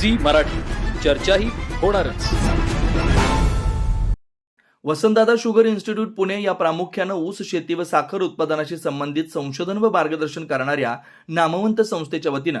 Zee Marathi. चर्चाही होणारच. Vasantdada sugar institute Pune या प्रामुख्यानं ऊस शेती व साखर उत्पादनाशी संबंधित संशोधन व मार्गदर्शन करणाऱ्या नामवंत संस्थेच्या वतीनं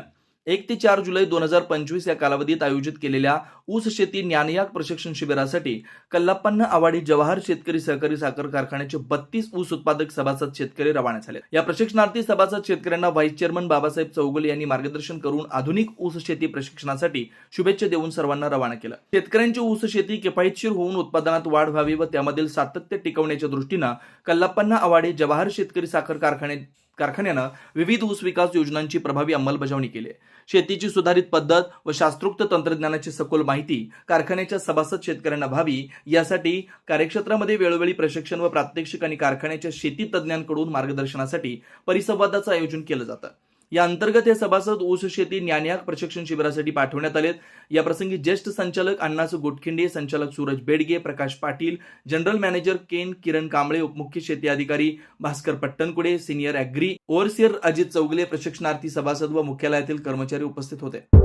एक ते चार जुलै दोन हजार पंचवीस या कालावधीत आयोजित केलेल्या ऊस शेती ज्ञानयाग प्रशिक्षण शिबिरासाठी कल्लाप्पन्न आवाडी जवाहर शेतकरी सहकारी साखर कारखान्याचे बत्तीस ऊस उत्पादक सभासद शेतकरी रवाना झाले. या प्रशिक्षणार्थी सभासद शेतकऱ्यांना व्हाईस चेअरमन बाबासाहेब चौगुले यांनी मार्गदर्शन करून आधुनिक ऊस शेती प्रशिक्षणासाठी शुभेच्छा देऊन सर्वांना रवाना केलं. शेतकऱ्यांची ऊस शेती किफायतशीर होऊन उत्पादनात वाढ व्हावी व त्यामधील सातत्य टिकवण्याच्या दृष्टीनं कल्लाप्पन्ना आवाडी जवाहर शेतकरी साखर कारखाने कारखान्यानं विविध ऊस विकास योजनांची प्रभावी अंमलबजावणी केली आहे. शेतीची सुधारित पद्धत व शास्त्रोक्त तंत्रज्ञानाची सखोल माहिती कारखान्याच्या सभासद शेतकऱ्यांना व्हावी यासाठी कार्यक्षेत्रामध्ये वेळोवेळी प्रशिक्षण व प्रात्यक्षिक आणि कारखान्याच्या शेती तज्ज्ञांकडून मार्गदर्शनासाठी परिसंवादाचं आयोजन केलं जातं या अंतर्गत हे सभासद ऊस शेती ज्ञानयाग प्रशिक्षण शिबिरासाठी पाठवण्यात आलेत. या प्रसंगी ज्येष्ठ संचालक अण्णासू गोटखिंडे संचालक Suraj Bedge Prakash Patil general manager cane Kiran Kamble उपमुख्य शेती अधिकारी Bhaskar Pattankude senior agri overseer Ajit Chougule प्रशिक्षणार्थी सभासद व मुख्यालयातील कर्मचारी उपस्थित होते.